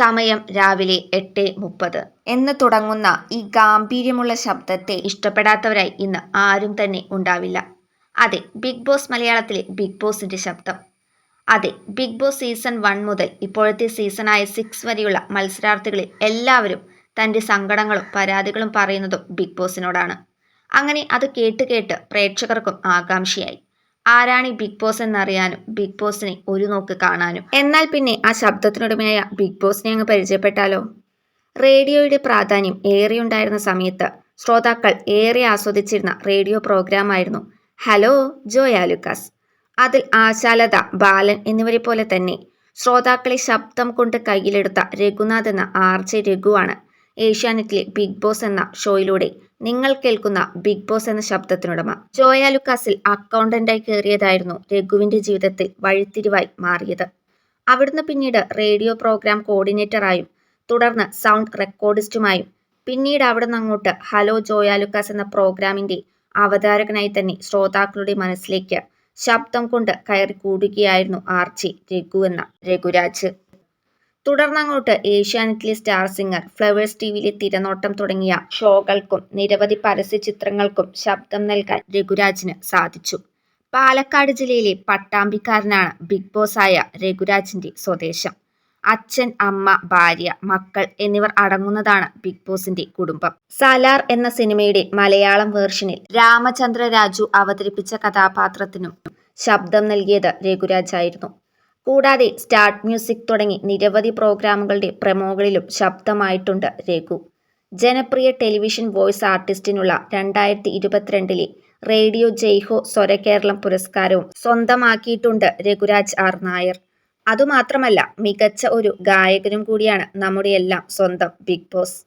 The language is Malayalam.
സമയം രാവിലെ എട്ട് മുപ്പത്. എന്ന് തുടങ്ങുന്ന ഈ ഗാംഭീര്യമുള്ള ശബ്ദത്തെ ഇഷ്ടപ്പെടാത്തവരായി ഇന്ന് ആരും തന്നെ ഉണ്ടാവില്ല. അതെ ബിഗ് ബോസ് മലയാളത്തിലെ ബിഗ് ബോസിന്റെ ശബ്ദം. അതെ ബിഗ് ബോസ് സീസൺ വൺ മുതൽ ഇപ്പോഴത്തെ സീസണായ സിക്സ് വരെയുള്ള മത്സരാർത്ഥികളിൽ എല്ലാവരും തന്റെ സങ്കടങ്ങളും പരാതികളും പറയുന്നതും ബിഗ് ബോസിനോടാണ്. അങ്ങനെ അത് കേട്ട് കേട്ട് പ്രേക്ഷകർക്കും ആകാംക്ഷയായി. ആരാണ് ഈ ബിഗ് ബോസ് എന്നറിയാനും ബിഗ് ബോസിനെ ഒരു നോക്ക് കാണാനും? എന്നാൽ പിന്നെ ആ ശബ്ദത്തിനുടമയായ ബിഗ് ബോസിനെ അങ്ങ് പരിചയപ്പെട്ടാലോ? റേഡിയോയുടെ പ്രാധാന്യം ഏറെയുണ്ടായിരുന്ന സമയത്ത് ശ്രോതാക്കൾ ഏറെ ആസ്വദിച്ചിരുന്ന റേഡിയോ പ്രോഗ്രാമായിരുന്നു ഹലോ ജോയ ലുക്കാസ്. അതിൽ ആശാലത ബാലൻ എന്നിവരെ പോലെ തന്നെ ശ്രോതാക്കളെ ശബ്ദം കൊണ്ട് കയ്യിലെടുത്ത രഘുനാഥ് എന്ന ആർ ജെ രഘുവാണ് ഏഷ്യാനെറ്റിലെ ബിഗ് ബോസ് എന്ന ഷോയിലൂടെ നിങ്ങൾ കേൾക്കുന്ന ബിഗ് ബോസ് എന്ന ശബ്ദത്തിനുടമ. ജോയ ലുക്കാസിൽ അക്കൗണ്ടന്റായി കയറിയതായിരുന്നു രഘുവിന്റെ ജീവിതത്തിൽ വഴിത്തിരിവായി മാറിയത്. അവിടുന്ന് പിന്നീട് റേഡിയോ പ്രോഗ്രാം കോർഡിനേറ്ററായും തുടർന്ന് സൗണ്ട് റെക്കോർഡിസ്റ്റുമായും പിന്നീട് അവിടുന്ന് അങ്ങോട്ട് ഹലോ ജോയ ലുക്കാസ് എന്ന പ്രോഗ്രാമിന്റെ അവതാരകനായി തന്നെ ശ്രോതാക്കളുടെ മനസ്സിലേക്ക് ശബ്ദം കൊണ്ട് കയറി കൂടുകയായിരുന്നു ആർച്ചി രഘു എന്ന രഘുരാജ്. തുടർന്നങ്ങോട്ട് ഏഷ്യാനെറ്റിലെ സ്റ്റാർ സിംഗർ ഫ്ലവേഴ്സ് ടിവിയിലെ തിരനോട്ടം തുടങ്ങിയ ഷോകൾക്കും നിരവധി പരസ്യ ചിത്രങ്ങൾക്കും ശബ്ദം നൽകാൻ രഘുരാജിന് സാധിച്ചു. പാലക്കാട് ജില്ലയിലെ പട്ടാമ്പിക്കാരനാണ് ബിഗ് ബോസ് ആയ രഘുരാജിന്റെ സ്വദേശം. അച്ഛൻ അമ്മ ഭാര്യ മക്കൾ എന്നിവർ അടങ്ങുന്നതാണ് ബിഗ് ബോസിന്റെ കുടുംബം. സലാർ എന്ന സിനിമയുടെ മലയാളം വേർഷനിൽ രാമചന്ദ്ര രാജു അവതരിപ്പിച്ച കഥാപാത്രത്തിനും ശബ്ദം നൽകിയത് രഘുരാജായിരുന്നു. കൂടാതെ സ്റ്റാർട്ട് മ്യൂസിക് തുടങ്ങി നിരവധി പ്രോഗ്രാമുകളുടെ പ്രമോകളിലും ശബ്ദമായിട്ടുണ്ട് രഘു. ജനപ്രിയ ടെലിവിഷൻ വോയിസ് ആർട്ടിസ്റ്റിനുള്ള രണ്ടായിരത്തി ഇരുപത്തിരണ്ടിലെ റേഡിയോ ജയ്ഹോ സ്വരകേരളം പുരസ്കാരവും സ്വന്തമാക്കിയിട്ടുണ്ട് രഘുരാജ് ആർ നായർ. അതുമാത്രമല്ല മികച്ച ഒരു ഗായകനും കൂടിയാണ് നമ്മുടെ എല്ലാം സ്വന്തം ബിഗ് ബോസ്.